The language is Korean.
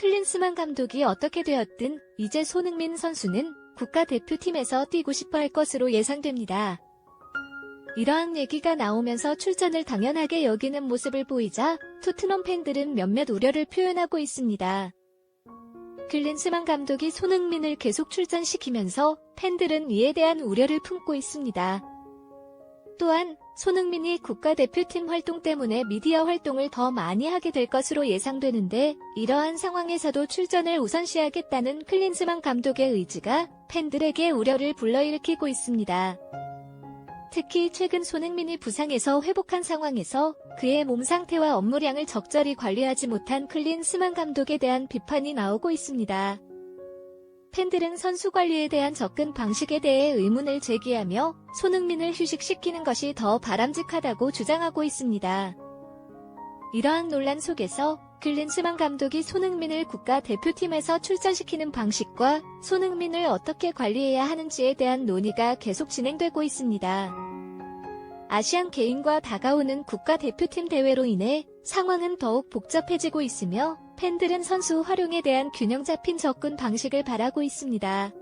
클린스만 감독이 어떻게 되었든 이제 손흥민 선수는 국가대표팀에서 뛰고 싶어 할 것으로 예상됩니다. 이러한 얘기가 나오면서 출전을 당연하게 여기는 모습을 보이자 토트넘 팬들은 몇몇 우려를 표현하고 있습니다. 클린스만 감독이 손흥민을 계속 출전시키면서 팬들은 이에 대한 우려를 품고 있습니다. 또한 손흥민이 국가대표팀 활동 때문에 미디어 활동을 더 많이 하게 될 것으로 예상되는데 이러한 상황에서도 출전을 우선시하겠다는 클린스만 감독의 의지가 팬들에게 우려를 불러일으키고 있습니다. 특히 최근 손흥민이 부상에서 회복한 상황에서 그의 몸 상태와 업무량을 적절히 관리하지 못한 클린스만 감독에 대한 비판이 나오고 있습니다. 팬들은 선수 관리에 대한 접근 방식에 대해 의문을 제기하며 손흥민을 휴식시키는 것이 더 바람직하다고 주장하고 있습니다. 이러한 논란 속에서 클린스만 감독이 손흥민을 국가대표팀에서 출전시키는 방식과 손흥민을 어떻게 관리해야 하는지에 대한 논의가 계속 진행되고 있습니다. 아시안 게임과 다가오는 국가대표팀 대회로 인해 상황은 더욱 복잡해지고 있으며 팬들은 선수 활용에 대한 균형 잡힌 접근 방식을 바라고 있습니다.